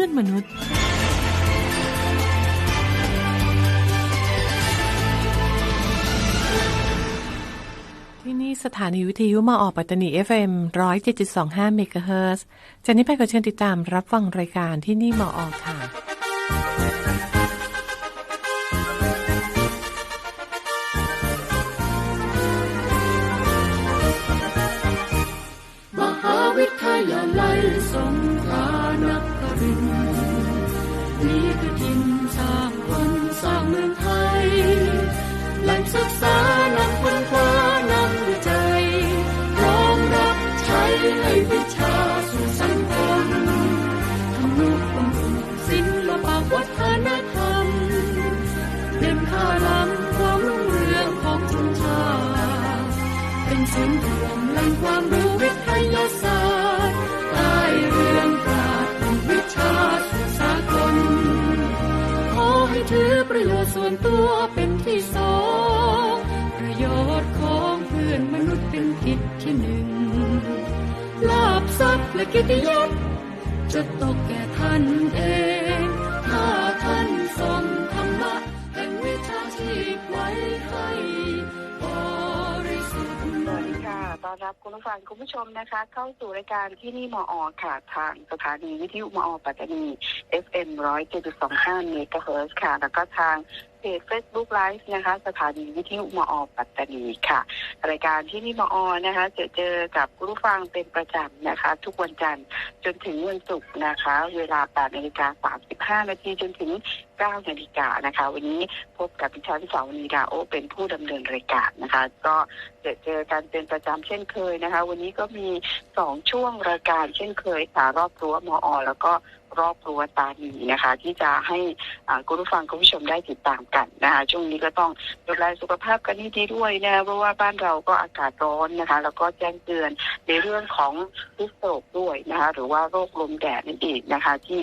พื่อนมนุษย์ ที่นี่สถานีวิทยุมาออกปัตตานี FM 107.25เมกะเฮิรตซ์จากนี้ไปก็เชิญติดตามรับฟังรายการที่นี่มาออกค่ะ มหาวิทยาลัยสง ศูนย์รวมแหล่งความรู้วิทยาศาสตร์ใต้เรืองปราดเป็นวิชาสุสากลขอให้ถือประโยชน์ส่วนตัวเป็นที่สองประโยชน์ของเพื่อนมนุษย์เป็นกิจที่หนึ่งลาบทรัพย์และกิตยศจะตกแก่ท่านเอง ต้อนรับคุณผู้ฟังคุณผู้ชมนะคะ เข้าสู่รายการที่นี่มออค่ะ ทางสถานีวิทยุมอปัตตานี FM 107.25เมกะเฮิร์ค่ะ แล้วก็ทางเพจ Facebook Live นะคะ สถานีวิทยุมอปัตตานีค่ะ รายการที่นี่มออนะคะ จะเจอกับคุณผู้ฟังเป็นประจำนะคะ ทุกวันจันทร์จนถึงวันศุกร์นะคะ เวลา8นาฬิกา35นาทีจนถึง9นาฬิกานะคะ วันนี้พบกับดิฉันสาวนีดาโอเป็นผู้ดำเนินรายการนะคะ ก็จอเจอกันเป็นประจำเช่นเคยนะคะ วันนี้ก็มีสองช่วงรายการเช่นเคยค่ะรอบรั้วมอ แล้วก็ รอบรั้วตานีนะคะ ที่จะให้คุณผู้ฟังคุณผู้ชมได้ติดตามกันนะคะช่วงนี้ก็ต้องดูแลสุขภาพกันให้ดีด้วยนะเพราะว่าบ้านเราก็อากาศร้อนนะคะ แล้วก็แจ้งเตือนในเรื่องของพิษโศกด้วยนะคะ หรือว่าโรคลมแดดนั่นเองนะคะ ที่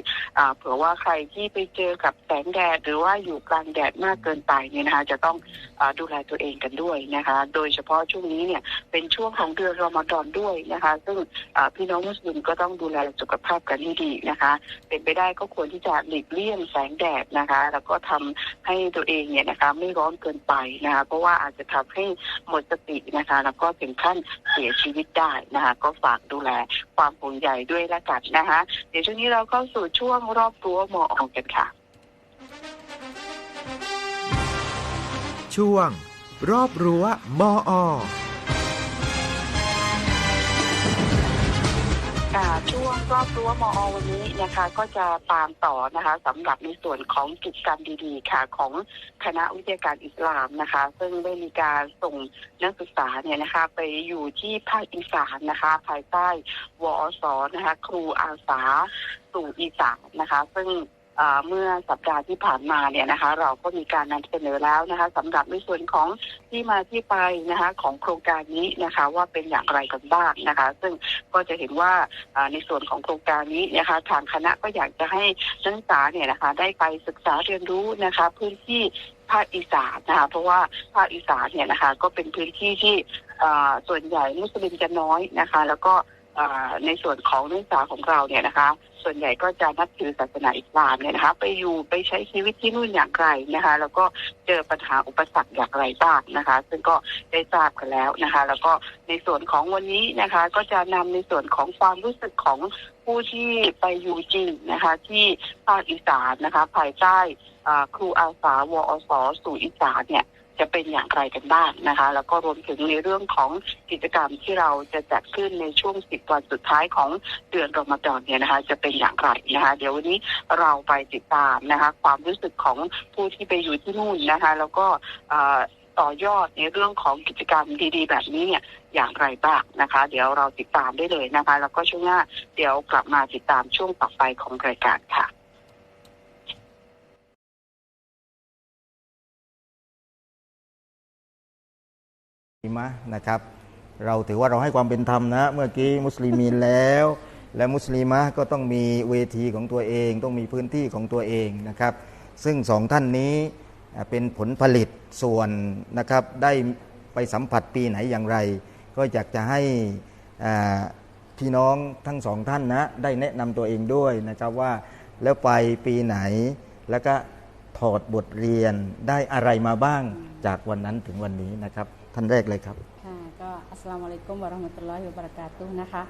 เผื่อว่าใครที่ไปเจอกับแสงแดด หรือว่าอยู่กลางแดดมากเกินไปเนี่ยนะคะ จะต้องอดูแลตัวเองกันด้วยนะคะ โดยเฉพาะช่วงนี้เนี่ยเป็นช่วงของเดือนรอมฎอนด้วยนะคะ ซึ่งพี่น้องมุสลิมก็ต้องดูแลสุขภาพกันให้ดีนะคะเป็นไปได้ก็ควรที่จะหลีกเลี่ยงแสงแดดนะคะ แล้วก็ทำให้ตัวเองเนี่ยนะคะไม่ร้อนเกินไปนะคะ เพราะว่าอาจจะทำให้หมดสตินะคะ แล้วก็ถึงขั้นเสียชีวิตได้นะคะ ก็ฝากดูแลความห่วงใยด้วยละกันนะคะ เดี๋ยวช่วงนี้เราเข้าสู่ช่วงรอบรัวมอออกกันค่ะ ช่วง รอบรั้วมออ ค่ะช่วงรอบรั้วมอวันนี้นะคะ ก็จะตามต่อนะคะสำหรับในส่วนของกิจกรรมดีๆ ค่ะของคณะวิทยาการอิสลามนะคะ ซึ่งได้มีการส่งนักศึกษาเนี่ยนะคะ ไปอยู่ที่ภาคอีสานนะคะ ภายใต้วอสนะคะ ครูอาสาสู่อีสานนะคะ ซึ่ง เมื่อสัปดาห์ที่ผ่านมาเนี่ยนะคะ เราก็มีการนำเสนอแล้วนะคะสำหรับในส่วนของที่มาที่ไปนะคะ ของโครงการนี้นะคะ ว่าเป็นอย่างไรกันบ้างนะคะ ซึ่งก็จะเห็นว่าในส่วนของโครงการนี้นะคะ ทางคณะก็อยากจะให้นักศึกษาเนี่ยนะคะ ได้ไปศึกษาเรียนรู้นะคะ พื้นที่ภาคอีสานนะคะเพราะว่าภาคอีสานเนี่ยนะคะ ก็เป็นพื้นที่ที่ส่วนใหญ่มุสลิมจะน้อยนะคะ แล้วก็ ในส่วนของนักศึกษาของเราเนี่ยนะคะ ส่วนใหญ่ก็จะนับถือศาสนาอิสลามเนี่ยนะคะ ไปอยู่ไปใช้ชีวิตที่นู่นอย่างไรนะคะ แล้วก็เจอปัญหาอุปสรรคอย่างไรบ้างนะคะ ซึ่งก็ได้ทราบกันแล้วนะคะ แล้วก็ในส่วนของวันนี้นะคะ ก็จะนำในส่วนของความรู้สึกของผู้ที่ไปอยู่จริงนะคะ ที่ภาคอีสานนะคะ ภายใต้ครูอาสาวอสสู่อีสานเนี่ย จะเป็นอย่างไรกันบ้างนะคะ แล้วก็รวมถึงในเรื่องของกิจกรรมที่เราจะจัดขึ้นในช่วงสิบวันสุดท้ายของเดือนรอมฎอนเนี่ยนะคะ จะเป็นอย่างไรนะคะ เดี๋ยววันนี้เราไปติดตามนะคะ ความรู้สึกของผู้ที่ไปอยู่ที่นู่นนะคะ แล้วก็ต่อยอดในเรื่องของกิจกรรมดีๆ แบบนี้เนี่ยอย่างไรบ้างนะคะ เดี๋ยวเราติดตามได้เลยนะคะ แล้วก็ช่วงหน้าเดี๋ยวกลับมาติดตามช่วงต่อไปของรายการค่ะ อิมะนะครับ เราถือว่าเราให้ความเป็นธรรมนะ เมื่อกี้มุสลิมีนแล้ว และมุสลิมะก็ต้องมีเวทีของตัวเอง ต้องมีพื้นที่ของตัวเองนะครับ ซึ่งสองท่านนี้เป็นผลผลิตส่วนนะครับได้ไปสัมผัสปีไหนอย่างไร ก็อยากจะให้พี่น้องทั้งสองท่านนะได้แนะนำตัวเองด้วยนะครับว่าแล้วไปปีไหนแล้วก็ถอดบทเรียนได้อะไรมาบ้างจากวันนั้นถึงวันนี้นะครับ ท่านแรกเลยครับค่ะก็อัสสลามุอะลัยกุมวะเราะห์มะตุลลอฮิวะบะเราะกาตุฮ์นะคะ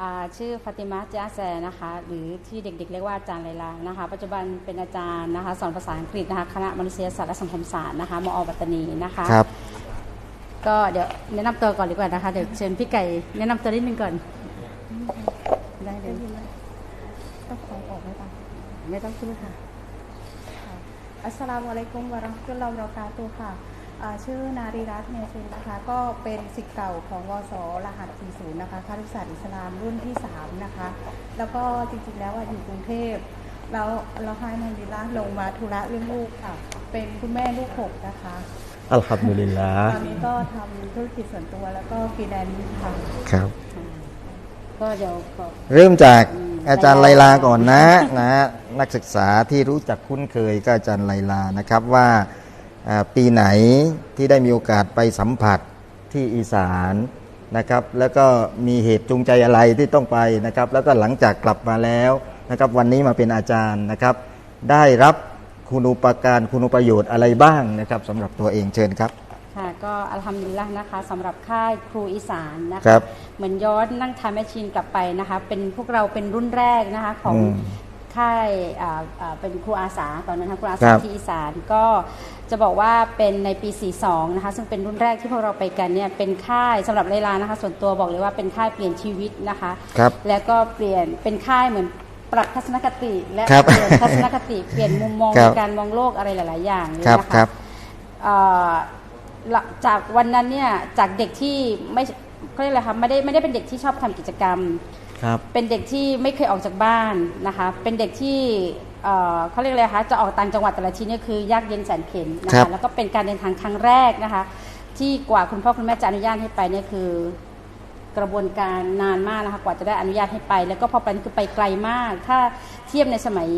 อ่าชื่อฟาติมาจาแซนะคะ หรือที่เด็กๆ เรียกว่าอาจารย์ไลลานะคะ ปัจจุบันเป็นอาจารย์นะคะสอนภาษาอังกฤษนะคะคณะมนุษยศาสตร์และสังคมศาสตร์นะคะมอปัตตานีนะคะครับก็เดี๋ยวแนะนำตัวก่อนดีกว่านะคะเดี๋ยวเชิญพี่ไก่แนะนำตัวนิดนึงก่อนได้เลยต้องขอออกไหมปะไม่ต้องพูดค่ะอัสสลามุอะลัยกุมวะเราะห์มะตุลลอฮ์วะบะเราะกาตุฮ์ค่ะอ่า ชื่อนารีรัตน์เมซินนะคะก็เป็นศิษย์เก่าของวสรหัส 40 นะคะคารุศาสตร์อิสลามรุ่นที่ 3 นะคะ แล้วก็จริงๆแล้วอะอยู่กรุงเทพแล้วเราให้นารีรัตน์ลงมาธุระเรื่องลูกค่ะ เป็นคุณแม่ลูกหกนะคะอัลฮัมดุลิลลาตอนนี้ก็ทำธุรกิจส่วนตัวแล้วก็ฟรีแลนซ์ค่ะครับ ก็เดี๋ยวขอเริ่มจากอาจารย์ไลลาก่อนนะนะ นักศึกษาที่รู้จักคุ้นเคยก็อาจารย์ไลลานะครับว่าอ่า ปีไหนที่ได้มีโอกาสไปสัมผัสที่อีสานนะครับ แล้วก็มีเหตุจูงใจอะไรที่ต้องไปนะครับ แล้วก็หลังจากกลับมาแล้วนะครับ วันนี้มาเป็นอาจารย์นะครับ ได้รับคุณูปการคุณูประโยชน์อะไรบ้างนะครับสำหรับตัวเองเชิญครับค่ะก็อัลฮัมดุลิลละห์นะคะสำหรับค่ายครูอีสานนะครัคะบเหมือนย้อนนั่งทายแมชชีนกลับไปนะคะ เป็นพวกเราเป็นรุ่นแรกนะคะของอืม ค่ายอ่าอ่าเป็นครูอาสาตอนนั้นนะคะครูอาคสารับที่อีสานก็จะบอกว่าเป็นในปี 42 นะคะ ซึ่งเป็นรุ่นแรกที่พวกเราไปกันเนี่ยเป็นค่ายสำหรับเลลานะคะ ส่วนตัวบอกเลยว่าเป็นค่ายเปลี่ยนชีวิตนะคะครับแล้วก็เปลี่ยนเป็นค่ายเหมือนปรับทัศนคติ และครับเปลี่ยนทัศนคติเปลี่ยนมุมมองครัในบการมองโลกอะไรหลาย ๆ อย่างเลยครับนะคะครับเอ่อหลังจากวันนั้นเนี่ยจากเด็กที่ไม่เขาเรียกอะไรคะไม่ได้ไม่ได้เป็นเด็กที่ชอบทำกิจกรรมครับ เป็นเด็กที่ไม่เคยออกจากบ้านนะคะ เป็นเด็กที่เอ่อเขาเรียกอะไรคะ จะออกต่างจังหวัดแต่ละทีเนี่ยคือยากเย็นแสนเข็ญนะครัคะบแล้วก็เป็นการเดินทางครั้งแรกนะคะ ที่กว่าคุณพ่อคุณแม่จะอนุญาตให้ไปเนี่ยคือกระบวนการนานมากนะคะกว่าจะได้อนุญาตให้ไป แล้วก็พอไปนี่คือไปไกลมาก ถ้าเทียบในสมัย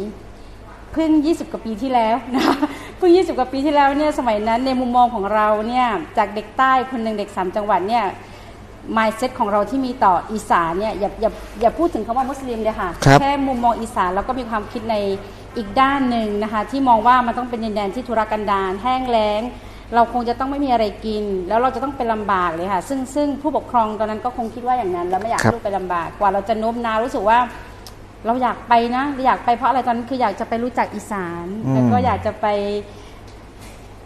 เพิ่ง 20 กว่าปีที่แล้วนะคะเพิ่ง 20 กว่าปีที่แล้วเนี่ยสมัยนั้นในมุมมองของเราเนี่ยจากเด็กใต้คนหนึ่งเด็กสามจังหวัดเนี่ย mindset ของเราที่มีต่ออีสานเนี่ยอย่าอย่าอย่าพูดถึงคำว่ามุสลิมเลยค่ะ ครับ แค่มุมมองอีสานแล้วก็มีความคิดในอีกด้านหนึ่งนะคะ ที่มองว่ามันต้องเป็นดินแดนที่ทุรกันดารแห้งแล้ง เราคงจะต้องไม่มีอะไรกิน แล้วเราจะต้องไปลำบากเลยค่ะ ซึ่งซึ่งผู้ปกครองตอนนั้นก็คงคิดว่าอย่างนั้น แล้วไม่อยากครัให้บลูกไปลำบากกว่าเราจะโน้มน้าวรู้สึกว่า เราอยากไปนะเราอยากไปเพราะอะไรตอนนั้นคืออยากจะไปรู้จักอีสานอืมแล้วก็อยากจะไป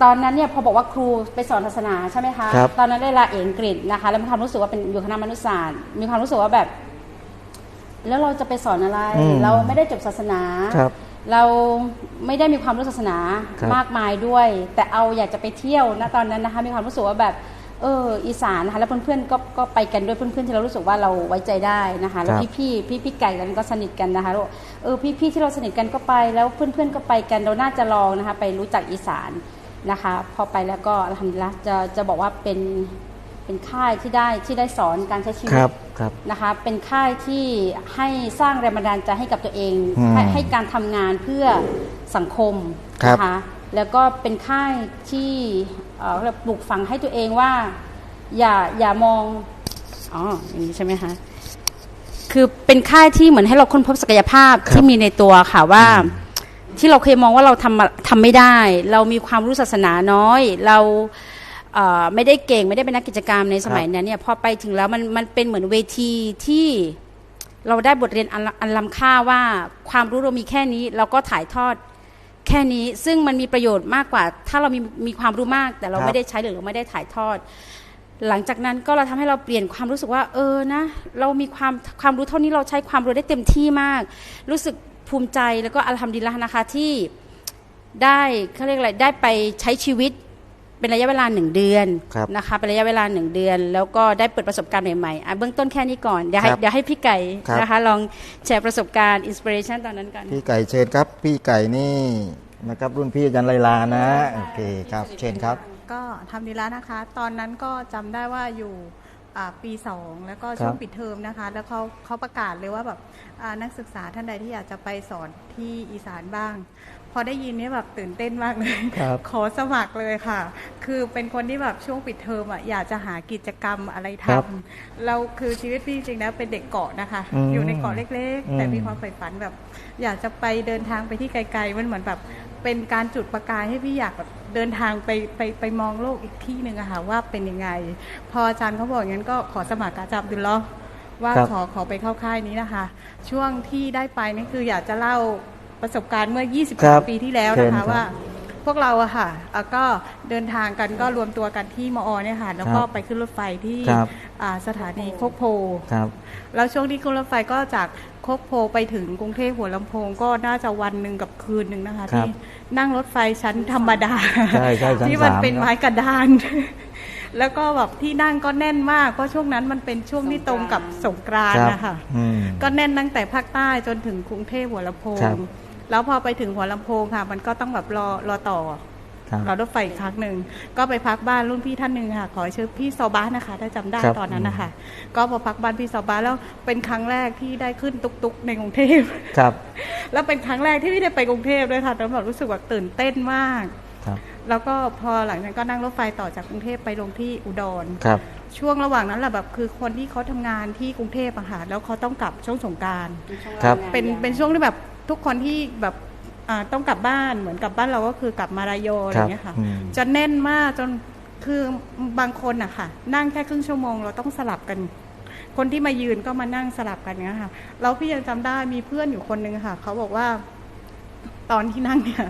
ตอนนั้นเนี่ยพอบอกว่าครูไปสอนศาสนาใช่ไหมคะครับตอนนั้นได้ลาเอกอังกฤษนะคะแล้วมีความรู้สึกว่าเป็นอยู่คณะมนุษยศาสตร์มีความรู้สึกว่าแบบ แล้วเราจะไปสอนอะไร อืมเราไม่ได้จบศาสนา ครับเราไม่ได้มีความรู้ศาสนาครับมากมายด้วย แต่เอาอยากจะไปเที่ยวนะตอนนั้นนะคะมีความรู้สึกว่าแบบเอออีสานนะคะแล้วเพื่อนๆก็ก็ไปกันด้วยเพื่อนๆที่เรารู้สึกว่าเราไว้ใจได้นะคะแล้วครับ พี่ๆพี่พี่ไก่กันก็สนิทกันนะคะแล้วเออพี่ๆที่เราสนิทกันก็ไปแล้วเพื่อนๆก็ไปกันเราน่าจะลองนะคะไปรู้จักอีสาน นะคะ พอไปแล้วก็ทำละจะจะบอกว่าเป็นเป็นค่ายที่ได้ที่ได้สอนการใช้ชีวิคตรับครับนะคะ เป็นค่ายที่ให้สร้างแรงบันดาลใจให้กับตัวเองอืมให้ให้การทำงานเพื่อสังคมครับ นะคะแล้วก็เป็นค่ายที่เอ่อเรียกปลูกฝังให้ตัวเองว่า อย่าอย่ามองอ๋ออย่างนี้ใช่ไหมคะคือเป็นค่ายที่เหมือนให้เราค้นพบศักยภาพที่มีในตัวค่ะว่า ที่เราเคยมองว่าเราทำมาทำไม่ได้ เรามีความรู้ศาสนาน้อย เราเอ่อไม่ได้เก่งไม่ได้เป็นนักกิจกรรมในสมัยนั้นเนี่ยพอไปถึงแล้วมันมันเป็นเหมือนเวทีที่เราได้บทเรียนอันละอันล้ำค่าว่าความรู้เรามีแค่นี้ เราก็ถ่ายทอดแค่นี้ซึ่งมันมีประโยชน์มากกว่า ถ้าเรามีมีความรู้มาก แต่เราครับ ไม่ได้ใช้หรือเราไม่ได้ถ่ายทอด หลังจากนั้นก็เราทำให้เราเปลี่ยนความรู้สึกว่า เออนะ เรามีความความรู้เท่านี้เราใช้ความรู้ได้เต็มที่มาก รู้สึก ภูมิใจแล้วก็อัลฮัมดุลิลละห์นะคะที่ได้เขาเรียกอะไรได้ไปใช้ชีวิตเป็นระยะเวลาหนึ่งเดือนครับนะคะเป็นระยะเวลาหนึ่งเดือน แล้วก็ได้เปิดประสบการณ์ใหม่ๆอะเบื้องต้นแค่นี้ก่อนเดี๋ยวให้ครับเดี๋ยวให้พี่ไก่ครับนะคะลองแชร์ประสบการณ์อินสปิเรชันตอนนั้นกันพี่ไก่เชิญครับ พี่ไก่นี่นะครับรุ่นพี่อาจารย์ไลลานะโอเคครับเชิญครับ ก็ทำดีแล้วนะคะ ตอนนั้นก็จำได้ว่าอยู่ อ่าปีสองแล้วก็ครับช่วงปิดเทอมนะคะ แล้วเขาเขาประกาศเลยว่าแบบอ่านักศึกษาท่านใดที่อยากจะไปสอนที่อีสานบ้างพ อได้ยินเนี่ยแบบตื่นเต้นมากเลยครับขอสมัครเลยค่ะ คือเป็นคนที่แบบช่วงปิดเทอมอะอยากจะหากิจกรรมอะไรทครับำเราคือชีวิตพี่จริงๆนะเป็นเด็กเกาะนะคะอืมอยู่ในเกาะเล็กอืมๆแต่มีความใฝ่ฝันแบบ อยากจะไปเดินทางไปที่ไกลๆมันเหมือนแบบเป็นการจุดประกายให้พี่อยากแบบเดินทางไปไปไปมองโลกอีกที่หนึ่งอะค่ะว่าเป็นยังไง พออาจารย์เขาบอกอย่างนั้นก็ขอสมัครกับอาจารย์อับดุลเลาะห์ว่าครับขอขอไปเข้าค่ายนี้นะคะ ช่วงที่ได้ไปนี่คืออยากจะเล่า ประสบการณ์เมื่อ ครับ23ปีที่แล้วเชินะญครัคะบว่า พวกเราอะค่ะอะก็เดินทางกันก็รวมตัวกันที่มอเนี่ยค่ะ แล้วก็ครับไปขึ้นรถไฟที่ครับ อ่าสถานีโคกโพ ครับ แล้วช่วงที่ขึ้นรถไฟก็จากโคกโพไปถึงกรุงเทพหัวลำโพงก็น่าจะวันหนึ่งกับคืนหนึ่งนะคะครับที่นั่งรถไฟชั้นธรรมดา ใช่ใช่ชั้นที่มันสามเป็นครับไม้กระดาน แล้วก็แบบที่นั่งก็แน่นมาก เพราะช่วงนั้นมันเป็นช่วงที่ตรงกับสงกรานต์ครับนะคะ อืมก็แน่นตั้งแต่ภาคใต้จนถึงกรุงเทพหัวลำโพง ครับ แล้วพอไปถึงหัวลำโพงค่ะ มันก็ต้องแบบรอรอต่อครับรอรถไฟอีกครั้งหนึ่งก็ไปพักบ้านรุ่นพี่ท่านหนึ่งค่ะ ขอชื่อพี่ซอบาสนะคะ ถ้าจำได้ครับตอนนั้นนะคะก็พอพักบ้านพี่ซอบาสแล้วเป็นครั้งแรกที่ได้ขึ้นตุกตุกๆในกรุงเทพครับ แล้วเป็นครั้งแรกที่พี่ได้ไปกรุงเทพด้วยค่ะแล้วแบบรู้สึกว่าตื่นเต้นมากครับแล้วก็พอหลังจากนั้นก็นั่งรถไฟต่อจากกรุงเทพไปลงที่อุดรครับ ช่วงระหว่างนั้นแหละแบบคือคนที่เขาทำงานที่กรุงเทพอะค่ะแล้วเขาต้องกลับช่วงสงกรารครับเป็นเป็นช่วงที่แบบ ทุกคนที่แบบอ่าต้องกลับบ้านเหมือนกลับบ้านเราก็คือกลับมารายโยอะไรอย่างเงี้ยค่ะอืมจะแน่นมากจนคือบางคนอะค่ะ นั่งแค่ครึ่งชั่วโมงเราต้องสลับกัน คนที่มายืนก็มานั่งสลับกันเนี้ยค่ะแล้วพี่ยังจำได้มีเพื่อนอยู่คนนึงค่ะเขาบอกว่า ตอนที่นั่งเนี่ย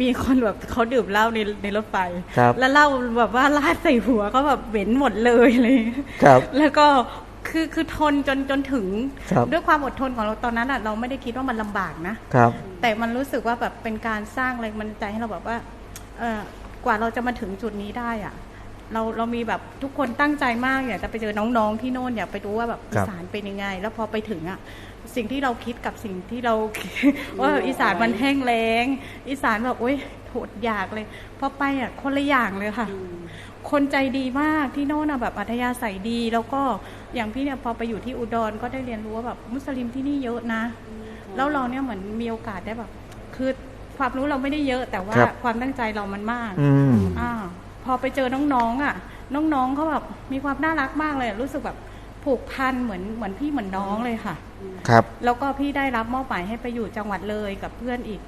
มีคนแบบเขาดื่มเหล้าในในรถไฟครับแล้วเหล้าแบบว่าลาดใส่หัวก็แบบเหม็นหมดเลยเลยครับแล้วก็ คือคือทนจนจนถึงครับด้วยความอดทนของเราตอนนั้นอะเราไม่ได้คิดว่ามันลำบากนะครับ แต่มันรู้สึกว่าแบบเป็นการสร้างแรงบันดาลใจให้เราแบบว่าเออกว่าเราจะมาถึงจุดนี้ได้อะเราเรามีแบบทุกคนตั้งใจมากอยากจะไปเจอน้องๆที่โน่นอยากไปดูว่าแบบครัอีบสานเป็นยังไง แล้วพอไปถึงอะสิ่งที่เราคิดกับสิ่งที่เราว่าอีสานมันแห้งแล้ง อีสานแบบโอ๊ยโหดอยากเลยพอไปอะคนละอย่างเลยค่ะ คนใจดีมากที่โน่นอะแบบอัธยาศัยดี แล้วก็อย่างพี่เนี่ยพอไปอยู่ที่อุดรก็ได้เรียนรู้ว่าแบบมุสลิมที่นี่เยอะนะ แล้วเราเนี่ยเหมือนมีโอกาสได้แบบคือความรู้เราไม่ได้เยอะแต่ว่าครับความตั้งใจเรามันมากอืมอ่าพอไปเจอน้องๆอะ น้องๆเขาแบบมีความน่ารักมากเลย รู้สึกแบบผูกพันเหมือนเหมือนพี่เหมือนน้องเลยค่ะ ครับ แล้วก็พี่ได้รับมอบหมายให้ไปอยู่จังหวัดเลยกับเพื่อนอีก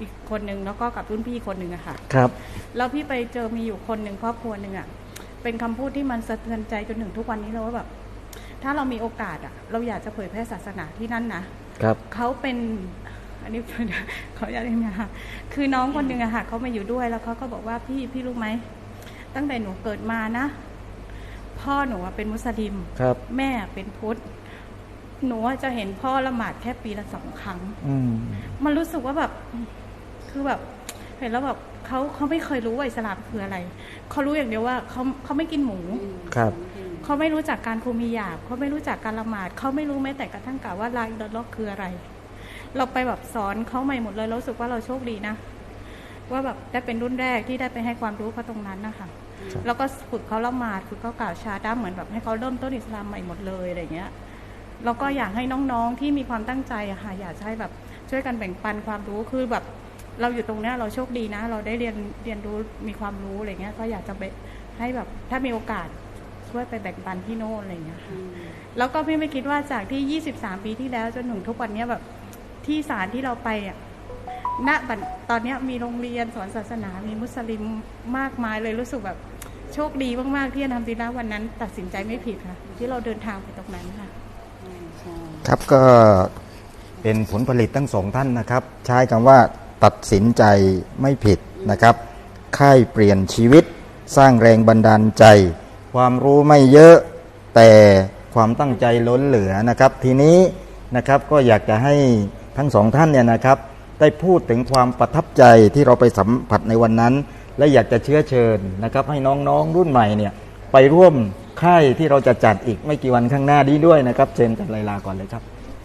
อีกคนนึงแล้วก็กับรุ่นพี่คนหนึ่งอะค่ะ ครับ แล้วพี่ไปเจอมีอยู่คนหนึ่งครอบครัวหนึ่งอะ่ะเป็นคำพูดที่มันสะเทือนใจจนถึงทุกวันนี้เลยว่าแบบ ถ้าเรามีโอกาสอะ่ะเราอยากจะเผยแพร่ศาสนาที่นั่นนะครับเขาเป็นอันนี้เขาอยากเรียนนะคะคือน้องคนหนึ่งอะค่ะเขามาอยู่ด้วยแล้วเขาก็บอกว่าพี่พี่รู้ไหมตั้งแต่หนูเกิดมานะ พ่อหนูอะเป็นมุสลิมครับ แม่เป็นพุทธหนูอะจะเห็นพ่อละหมาดแค่ปีละสองครั้งอืมมันรู้สึกว่าแบบ คือแบบเห็นแล้วแบบเขาเขาไม่เคยรู้ว่าอิสลามคืออะไรเขารู้อย่างเดียวว่าเขาเขาไม่กินหมูครับเขาไม่รู้จักการคุมีหยาบเขาไม่รู้จักการละหมาดเขาไม่รู้แม้แต่กระทั่งกล่าวว่าลาอิลลอฮ์คืออะไร เราไปแบบสอนเขาใหม่หมดเลยเรารู้สึกว่าเราโชคดีนะว่าแบบได้เป็นรุ่นแรกที่ได้ไปให้ความรู้เขาตรงนั้นนะคะครับแล้วก็ฝึกเขาละหมาดฝึกเขากล่าวชาดาเหมือนแบบให้เขาเริ่มต้นอิสลามใหม่หมดเลยอะไรเงี้ยแล้วก็อยากให้น้องๆที่มีความตั้งใจอะค่ะอยากจะให้แบบช่วยกันแบ่งปันความรู้คือแบบ เราอยู่ตรงเนี้ยเราโชคดีนะ เราได้เรียนเรียนรู้มีความรู้อะไรเงี้ย ก็อยากจะไปให้แบบถ้ามีโอกาสช่วยไปแบ่งปันที่โน่นอะไรเงี้ยค่ะแล้วก็พี่ไม่คิดว่าจากที่ 23 ปีที่แล้วจนถึงทุกวันเนี้ยแบบที่ศาลที่เราไปอะณบัดตอนเนี้ยมีโรงเรียนสอนศาสนา มีมุสลิมมากมายเลยรู้สึกแบบโชคดีมากๆที่ทำดีแล้ววันนั้น ตัดสินใจไม่ผิดค่ะ ที่เราเดินทางไปตรงนั้นค่ะครับก็เป็นผลผลิตทั้งสองท่านนะครับ ใช้คำว่า ตัดสินใจไม่ผิดนะครับ ค่ายเปลี่ยนชีวิต สร้างแรงบันดาลใจ ความรู้ไม่เยอะแต่ความตั้งใจล้นเหลือนะครับ ทีนี้นะครับก็อยากจะให้ทั้งสองท่านเนี่ยนะครับ ได้พูดถึงความประทับใจที่เราไปสัมผัสในวันนั้น และอยากจะเชื้อเชิญนะครับ ให้น้องๆรุ่นใหม่เนี่ยไปร่วมค่ายที่เราจะจัดอีกไม่กี่วันข้างหน้านี้ด้วยนะครับเชิญจันไลลาก่อนเลยครับ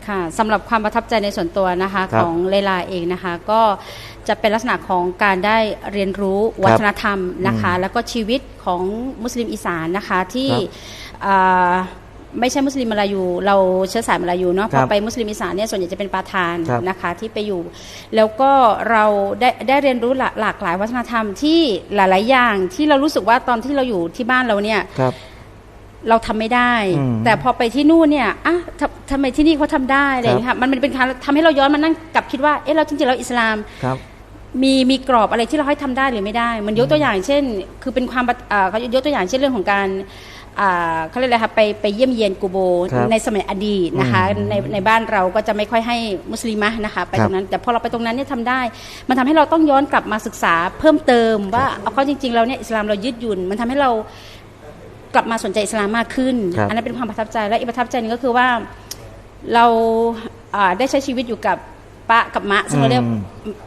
ค่ะสำหรับความประทับใจในส่วนตัวนะคะครับของเลลาเองนะคะ ก็จะเป็นลักษณะของการได้เรียนรู้วัฒนธรรมนะคะอืมแล้วก็ชีวิตของมุสลิมอีสานนะคะที่ครับอ่าไม่ใช่มุสลิมมาลายูเราเชื้อสายมาลายูเนาะคพรัอบไปมุสลิมอีสานเนี่ยส่วนใหญ่จะเป็นปาทานครับนะคะที่ไปอยู่ แล้วก็เราได้ได้เรียนรู้หลากหลากหลายวัฒนธรรมที่หลาย ๆ อย่างที่เรารู้สึกว่าตอนที่เราอยู่ที่บ้านเราเนี่ยครับ เราทำไม่ได้อืมแต่พอไปที่นู่นเนี่ยอะทำทำไมที่นี่เขาทำได้อะไรอย่างเงี้ยค่ะมันมันเป็นการทำให้เราย้อนมานั่งกลับคิดว่าเอ๊ะเราจริงๆแล้วอิสลามครับมีมีกรอบอะไรที่เราให้ทำได้หรือไม่ได้ มันยกตัวอย่างเช่น คือเป็นความบัดอ่าเขายกตัวอย่างเช่นเรื่องของการอ่าเขาเรียกอะไรคะไปไปเยี่ยมเยียนกูโบครับในสมัยอดีตนะคะอืมในในบ้านเราก็จะไม่ค่อยให้มุสลิมะนะคะไปครับตรงนั้น แต่พอเราไปตรงนั้นเนี่ยทำได้ มันทำให้เราต้องย้อนกลับมาศึกษาเพิ่มเติมว่าเอาเข้าจริง ๆ เราเนี่ยอิสลามเรายืดหยุ่น มันทำให้เรา กลับมาสนใจอิสลามมากขึ้น ครับ อันนั้นเป็นความประทับใจและอีกประทับใจหนึงก็คือว่าเราอ่าได้ใช้ชีวิตอยู่กับปะกับมะซึ่งเราเรียก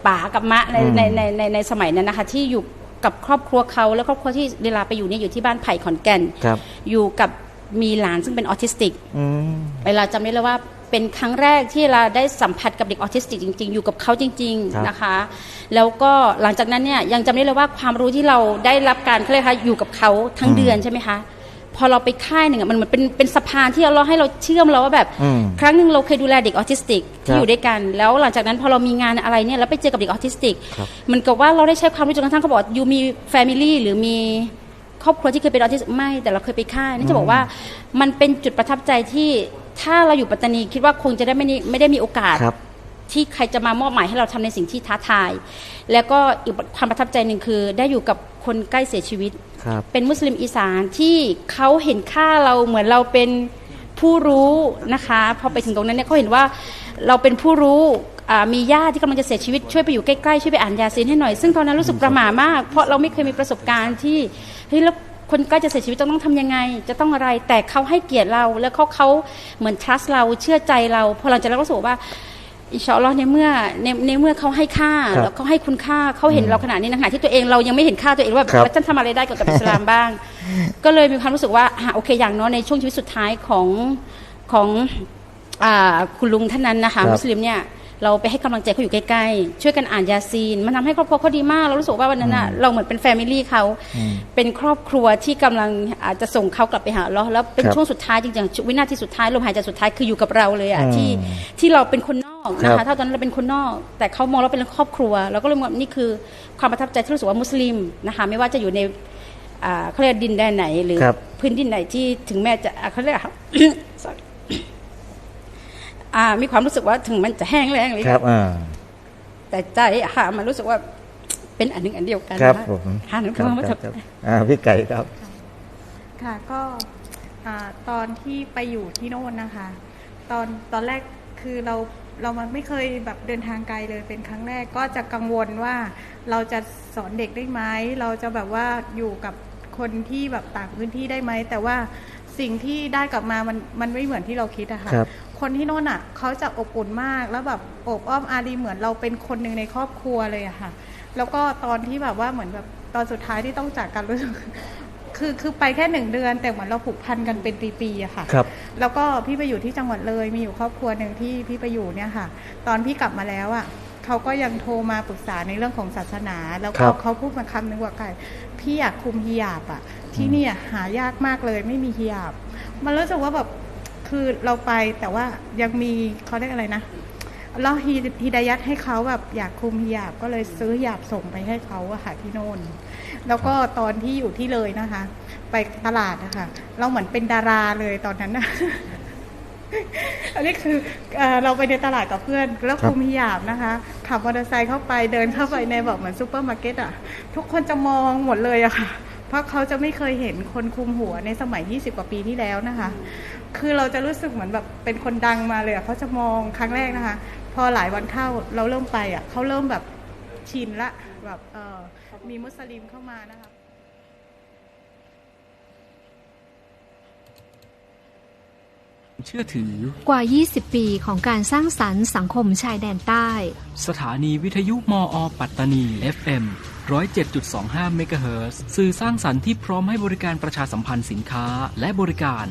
ป๋ากับมะในอืมในในในในสมัยนั้นนะคะที่อยู่กับครอบครัวเขาและครอบครัวที่เวลาไปอยู่เนี่ยอยู่ที่บ้านไผ่ขอนแก่น ครับ อยู่กับมีหลานซึ่งเป็นออทิสติก อืม เวลาจำได้เลยว่าเป็นครั้งแรกที่เราได้สัมผัสกับเด็กออทิสติกจริง ๆ อยู่กับเขาจริง ครับ ๆนะคะ แล้วก็หลังจากนั้นเนี่ยยังจำได้เลยว่าความรู้ที่เราได้รับการเขาเรียกคะอยู่กับเขาทั้งเดือนใช่ไหมคะ พอเราไปค่ายหนึ่งอะมันเหมือนเป็นเป็นสะพานที่เราให้เราเชื่อมเราว่าแบบ อืมครั้งหนึ่งเราเคยดูแลเด็กออทิสติกครัที่บอยู่ด้วยกัน แล้วหลังจากนั้นพอเรามีงานอะไรเนี่ยแล้วไปเจอกับเด็กออทิสติกครับเหมันกับว่าเราได้ใช้ความรู้จนกระทั่งเขาบอกอยู่มีแฟมิลี่หรือมีครอบครัวที่เคยเป็นออทิสติกไม่แต่เราเคยไปค่ายนี่จะบอกว่ามันเป็นจุดประทับใจที่ถ้าเราอยู่ปัตตานีคิดว่าคงจะได้ไม่ได้ไม่ได้มีโอกาส ครับ ที่ใครจะมามอบหมายให้เราทำในสิ่งที่ท้าทาย แล้วก็อีกความประทับใจหนึ่งคือ ได้อยู่กับคนใกล้เสียชีวิตครับเป็นมุสลิมอีสานที่เขาเห็นค่าเราเหมือนเราเป็นผู้รู้นะคะพอไปถึงตรงนั้นเนี่ยเขาเห็นว่าเราเป็นผู้รู้อ่ามีญาติที่กำลังจะเสียชีวิตช่วยไปอยู่ใกล้ๆช่วยไปอ่านยาซีนให้หน่อย ซึ่งตอนนั้นรู้สึกประหม่ามาก เพราะเราไม่เคยมีประสบการณ์ที่เฮ้ยแล้วคนใกล้จะเสียชีวิตจะต้องทำยังไง จะต้องอะไรแต่เขาให้เกียรติเราแล้วเขาเขาเหมือน trust เราเชื่อใจเราพอหลังจากนั้นก็รู้สึกว่า อินชาอัลลอฮ์ในเมื่อในในเมื่อเขาให้ค่าครับแล้วเขาให้คุณค่าเขาเห็นเราขนาดนี้นะขณะที่ตัวเองเรายังไม่เห็นค่าตัวเองว่าครับว่าฉันทำอะไรได้เกี่ยวกับอิสลามบ้าง ก็เลยมีความรู้สึกว่าอะโอเคอย่างน้อยในช่วงชีวิตสุดท้ายของของอ่าคุณลุงท่านนั้นนะคะครับมุสลิมเนี่ยเราไปให้กำลังใจเขาอยู่ใกล้ๆ ช่วยกันอ่านยาซีน มันทำให้ครอบครัวเขาดีมาก เรารู้สึกว่าวันนั้นน่ะเราเหมือนเป็นแฟมิลี่เขาอืมเป็นครอบครัวที่กำลังอาจจะส่งเขากลับไปหาเราแล้วเป็นครับช่วงสุดท้ายจริงๆ วินาทีสุดท้ายลมหายใจสุดท้ายคืออยู่กับเราเลยอะอืมที่ที่เราเป็นคนน อกนะครัคะบถ้าตอนนั้นเราเป็นคนนอก แต่เขามองเราเป็นครอบครัวเราก็เลยมองว่านี่คือความประทับใจที่รู้สึกว่ามุสลิมนะคะไม่ว่าจะอยู่ในอ่าเขาเรียกดินแดนไหนหรือ ครับ พื้นดินไหนที่ถึงแม้จะอะเขาเรียก sorry อ่ามีความรู้สึกว่าถึงมันจะแห้งแล้งเลยครับอ่า แต่ใจอะค่ะมันรู้สึกว่าเป็นอันหนึ่งอันเดียวกันครับนะะผมค่ะนั่นคคือรับความประคทัรับบครับใจอ่าพี่ไก่ครับ ค่ะก็อ่าตอนที่ไปอยู่ที่โน่นนะคะ ตอนตอนแรกคือเรา เรามันไม่เคยแบบเดินทางไกลเลยเป็นครั้งแรกก็จะกังวลว่าเราจะสอนเด็กได้ไหมเราจะแบบว่าอยู่กับคนที่แบบต่างพื้นที่ได้ไหมแต่ว่าสิ่งที่ได้กลับมามันมันไม่เหมือนที่เราคิดอะค่ะครับ คนที่โน่นอะเขาจะอบอุ่นมากแล้วแบบโอบอ้อมอารีเหมือนเราเป็นคนหนึ่งในครอบครัวเลยอะค่ะ แล้วก็ตอนที่แบบว่าเหมือนแบบตอนสุดท้ายที่ต้องจากกันรู้สึก คือคือไปแค่หนึ่งเดือน แต่เหมือนเราผูกพันกันเป็นปีๆอะค่ะ ครับ แล้วก็พี่ไปอยู่ที่จังหวัดเลยมีอยู่ครอบครัวหนึ่งที่พี่ไปอยู่เนี่ยค่ะ ตอนพี่กลับมาแล้วอะเขาก็ยังโทรมาปรึกษาในเรื่องของศาสนา แล้วคก็รับเขาพูดมาคำหนึ่งว่าไก่พี่อยากคุมฮิญาบอะที่เนี่ยหายากมากเลยไม่มีฮิญาบ มันรู้สึกว่าแบบคือเราไปแต่ว่ายังมีเขาเรียกอะไรนะเราฮีฮิดายัดให้เขาแบบอยากคุมฮิญาบก็เลยซื้อฮิญาบส่งไปให้เขาอะค่ะที่โน่น แล้วก็ตอนที่อยู่ที่เลยนะคะ ไปตลาดนะคะเราเหมือนเป็นดาราเลยตอนนั้นนะอันนี้คือเอเราไปในตลาดกับเพื่อน แล้วคุมฮิญาบนะคะ ขับมอเตอร์ไซค์เข้าไปเดินเข้าไปในแบบเหมือนซูเปอร์มาร์เก็ตอะ ทุกคนจะมองหมดเลยอะค่ะ เพราะเขาจะไม่เคยเห็นคนคุมหัวในสมัย 20 กว่าปีที่แล้วนะคะ คือเราจะรู้สึกเหมือนแบบเป็นคนดังมาเลยอะเขาจะมองครั้งแรกนะคะ พอหลายวันเข้าเราเริ่มไปอะเขาเริ่มแบบชินละแบบเออ มีมุสลิมเข้ามานะคะเชื่อถือกว่า 20 ปีของการสร้างสรรค์สังคมชายแดนใต้ สถานีวิทยุมอ ปัตตานี FM 107.25เมกะเฮิรตซ์สื่อสร้างสรรค์ที่พร้อมให้บริการประชาสัมพันธ์สินค้าและบริการ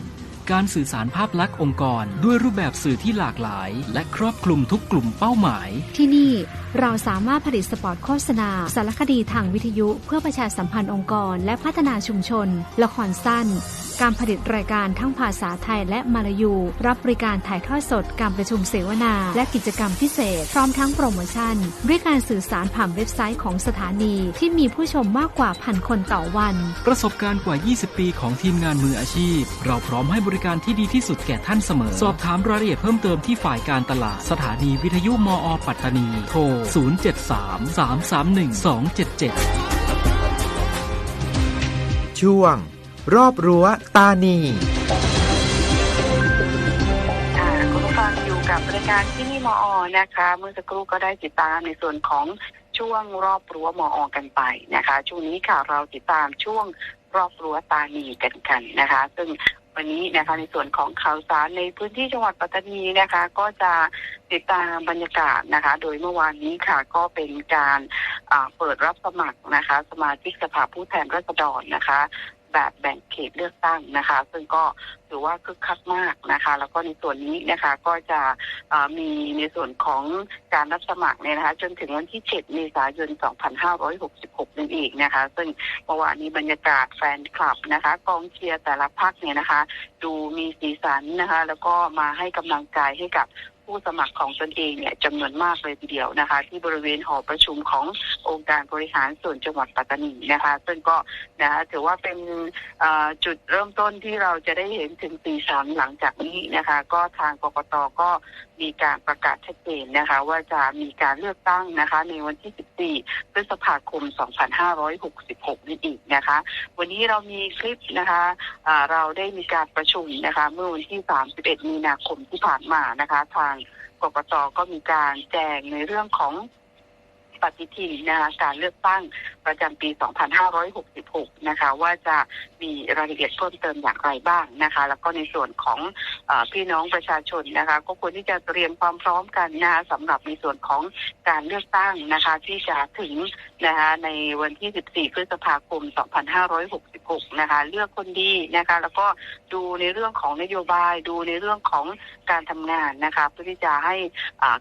การสื่อสารภาพลักษณ์องค์กร ด้วยรูปแบบสื่อที่หลากหลาย และครอบคลุมทุกกลุ่มเป้าหมาย ที่นี่เราสามารถผลิตสปอตโฆษณา สารคดีทางวิทยุ เพื่อประชาสัมพันธ์องค์กร และพัฒนาชุมชน ละครสั้นการผลิตรายการทั้งภาษาไทยและมาลายู รับบริการถ่ายทอดสดการประชุมเสวนา และกิจกรรมพิเศษ พร้อมทั้งโปรโมชั่น ด้วยการสื่อสารผ่านเว็บไซต์ของสถานี ที่มีผู้ชมมากกว่าพันคนต่อวัน ประสบการณ์กว่า 20 ปีของทีมงานมืออาชีพ เราพร้อมให้บริการที่ดีที่สุดแก่ท่านเสมอ สอบถามรายละเอียดเพิ่มเติมที่ฝ่ายการตลาด สถานีวิทยุมอ ปัตตานี โทร 073 331 277 ช่วง รอบรั้วตานีคุณผู้ฟังอยู่กับรายการที่นี่มอ นะคะ เมื่อสักครู่ก็ได้ติดตามในส่วนของช่วงรอบรั้วมอ กันไปนะคะ ช่วงนี้ค่ะเราติดตามช่วงรอบรั้วตานีกันกันนะคะ ซึ่งวันนี้นะคะในส่วนของข่าวสารในพื้นที่จังหวัดปัตตานีนะคะ ก็จะติดตามบรรยากาศนะคะ โดยเมื่อวานนี้ค่ะก็เป็นการเปิดรับสมัครนะคะ สมาชิกสภาผู้แทนราษฎรนะคะ แบบแบ่งเขตเลือกตั้งนะคะ ซึ่งก็ถือว่าคึกคักมากนะคะ แล้วก็ในส่วนนี้นะคะก็จะมีในส่วนของการรับสมัครเนี่ยนะคะ จนถึงวันที่ 7 เมษายน 2566 นั่นเองนะคะ ซึ่งเมื่อวานนี้บรรยากาศแฟนคลับนะคะ กองเชียร์แต่ละพักเนี่ยนะคะ ดูมีสีสันนะคะ แล้วก็มาให้กำลังใจให้กับ ผู้สมัครของตนเองเนี่ยจำนวนมากเลยทีเดียวนะคะ ที่บริเวณหอประชุมขององค์การบริหารส่วนจังหวัดปัตตานีนะคะ ซึ่งก็นะะถือว่าเป็นจุดเริ่มต้นที่เราจะได้เห็นถึงสีสันหลังจากนี้นะคะ ก็ทางกกตก็มีการประกาศชัดเจนนะคะ ว่าจะมีการเลือกตั้งนะคะ ในวันที่ 14 พฤษภาคม 2566 นี่เองนะคะ วันนี้เรามีคลิปนะคะอ่าเราได้มีการประชุมนะคะ เมื่อวันที่ 31 มีนาคมที่ผ่านมานะคะทาง กกตก็มีการแจงในเรื่องของปฏิทินนะคะการเลือกตั้งประจำปี 2566 นะคะ ว่าจะ มีรายละเอียดเพิ่มเติมอย่างไรบ้างนะคะ แล้วก็ในส่วนของอพี่น้องประชาชนนะคะ ก็ควรที่จะเตรียมความพร้อมกันนะคะสำหรับในส่วนของการเลือกตั้งนะคะ ที่จะถึงนะคะในวันที่ 14 พฤษภาคม 2566 นะคะ เลือกคนดีนะคะ แล้วก็ดูในเรื่องของนโยบาย ดูในเรื่องของการทำงานนะคะเพื่อที่จะให้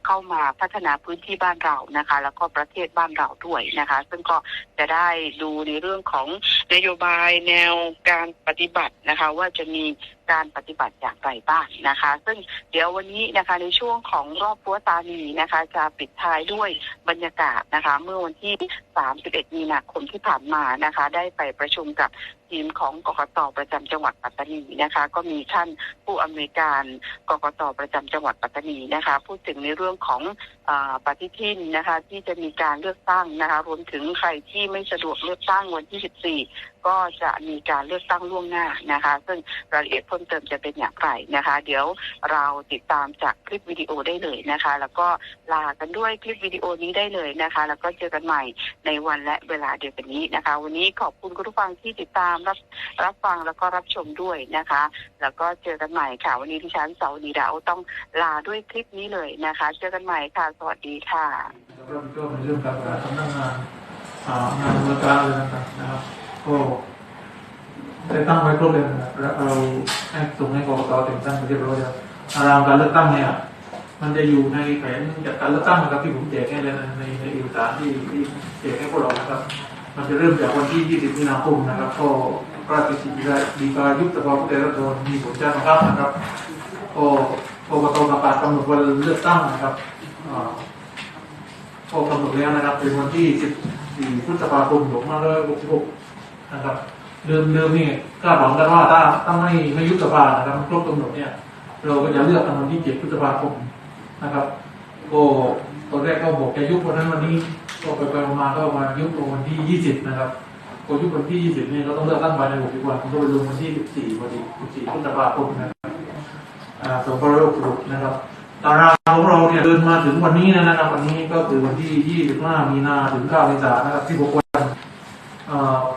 เข้ามาพัฒนาพื้นที่บ้านเรานะคะ แล้วก็ประเทศบ้านเราด้วยนะคะ ซึ่งก็จะได้ดูในเรื่องของนโยบายแนวการปฏิบัตินะคะ ว่าจะมี การปฏิบัติอย่างไรบ้างนะคะ ซึ่งเดี๋ยววันนี้นะคะในช่วงของรอบปัวตานีนะคะ จะปิดท้ายด้วยบรรยากาศนะคะ เมื่อวันที่ 31 มีนาคมที่ผ่านมานะคะ ได้ไปประชุมกับทีมของกกตประจำจังหวัดปัตตานีนะคะ ก็มีท่านผู้อำนวยการกกตประจำจังหวัดปัตตานีนะคะ พูดถึงในเรื่องของอปฏิทินนะคะ ที่จะมีการเลือกตั้งนะคะ รวมถึงใครที่ไม่สะดวกเลือกตั้งวันที่ 14 ก็จะมีการเลือกตั้งล่วงหน้านะคะ ซึ่งรายละเอียดเพิ่มเติมจะเป็นอย่างไรนะคะ เดี๋ยวเราติดตามจากคลิปวิดีโอได้เลยนะคะ แล้วก็ลากันด้วยคลิปวิดีโอนี้ได้เลยนะคะ แล้วก็เจอกันใหม่ในวันและเวลาเดียวกันนี้นะคะ วันนี้ขอบคุณคุณผู้ฟังที่ติดตามรับรับฟังแล้วก็รับชมด้วยนะคะ แล้วก็เจอกันใหม่ค่ะ วันนี้ที่ฉันเสาดีดาวต้องลาด้วยคลิปนี้เลยนะคะ เจอกันใหม่ค่ะสวัสดีค่ะเริ่มต้นในเรื่องการสำงานงานบริการนะครับก็ ได้ตั้งไว้ครบเลยนะครับเราให้ส่งให้กรกตแต่งตั้งไปเรียบร้อยแล้วตารางการเลือกตั้งเนี่ยมันจะอยู่ในแผนจัดการเลือกตั้งนะครับที่ผมแจกให้เลยในในเอกสารที่ที่แจกให้พวกเรานะครับ มันจะเริ่มจากวันที่ 20 มีนาคมนะครับ ก็พระราชกิจดีกายุบสภาผู้แทนราษฎรมีผลใช้บังครับนะครับก็กรกตประกาศกำหนดวันเลือกตั้งนะครับอ่าก็กำหนดแล้วนะครับเป็นวันที่ 14 พฤษภาคม 2566 นะครับ เดิมเดิมนี่คาดหวังกันว่าถ้าถ้าไม่ไม่ยุบสภานะครับครบกำหนดเนี่ย เราก็จะเลือกกันวันที่7พฤษภาคมนะครับก็ตอนแรกก็บอกจะยุบวันนั้นวันนี้ก็ไปไปมาก็มายุบลงวันที่20นะครับพอยุบวันที่20นี่ก็ต้องเลือกตั้งภายใน60วันก็ไปลงวันที่14พอดี14พฤษภาคมนะครับอ่าส่งพระโลกรุปนะครับตารางของเราเนี่ยเดินมาถึงวันนี้นะครับ วันนี้ก็คือวันที่ 25 มีนาถึง9เมษายนนะครับที่6วันอ่า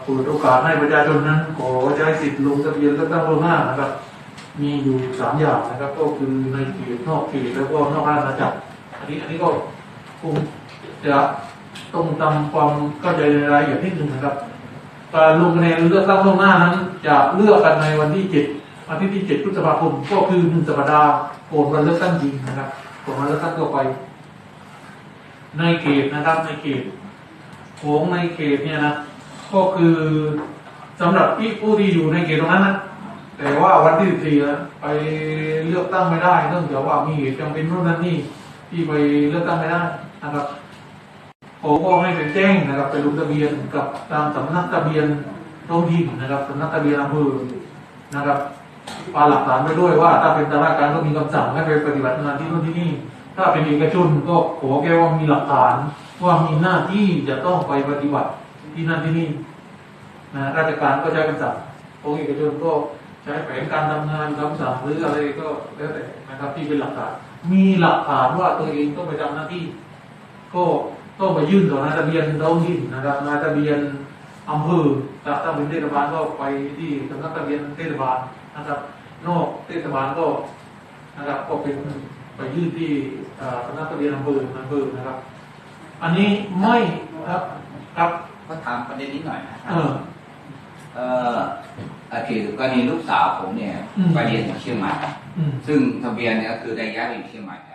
เปิดโอกาสให้ประชาชนนั้นขอใช้สิทธิ์ลงทะเบียนเลือกตั้งล่วงหน้านะครับ มีอยู่สามอย่างนะครับ ก็คือในเขตนอกเขตแล้วก็นอกราชอาณาจักรอันนี้อันนี้ก็คงจะต้องทำความเข้าใจในรายละเอียดนิดนึงนะครับการลงคะแนนเลือกตั้งล่วงหน้านั้น จะเลือกกันในวันที่7อาทิตย์ที่7พฤษภาคมก็คือหนึ่งสัปดาห์ก่อนวันเลือกตั้งจริงนะครับก่อนวันเลือกตั้งทั่วไป ในเขตนะครับในเขตของในเขตเนี่ยนะ ก็คือสำหรับที่ผู้ที่อยู่ในเขตตรงนั้นนะแต่ว่าวันที่สี่นะไปเลือกตั้งไม่ได้เนื่องจากว่ามีเหตุจำเป็นนู่นนั่นนี่ที่ไปเลือกตั้งไม่ได้นะครับผมก็ให้ไปแจ้งนะครับ ไปลงทะเบียนกับตามสำนักทะเบียนท้องถิ่นนะครับสำนักทะเบียนอำเภอนะครับปาหลักฐานไปด้วยว่า ถ้าเป็นตราการก็มีคำสั่งให้ไปปฏิบัติงานที่นู่นที่นี่ ถ้าเป็นเอกชนก็ขอแค่ว่ามีหลักฐานว่ามีหน้าที่จะต้องไปปฏิบัติ ที่นั่นที่นี่นะราชการก็ใช้คำสั่งองค์เอกชนก็ใช้แผนการทำงานคำสั่งหรืออะไรก็แล้วแต่นะครับที่เป็นหลักฐานมีหลักฐานว่าตัวเองต้องไปทำหน้าที่ ก็ต้องไปยื่นต่อนายทะเบียนท้องถิ่นนะครับนายทะเบียนอำเภอถ้าถ้าเป็นเทศบาลก็ไปที่สำนักทะเบียนเทศบาลนะครับ นอกเทศบาลก็นะครับก็เป็นไปยื่นที่สำนักทะเบียนอำเภออำเภอนะครับ อันนี้ไม่ครับครับ ก็ถามประเด็นนี้หน่อยนะครัเออเอ่ออะคือกรณีลูกสาวผมเนี่ยอืมไปเรียนอยู่เชียงใหม่อืมซึ่งทะเบียนเนี่ยก็คือได้ย้ายไปอยู่เชียงใหม่แล้ว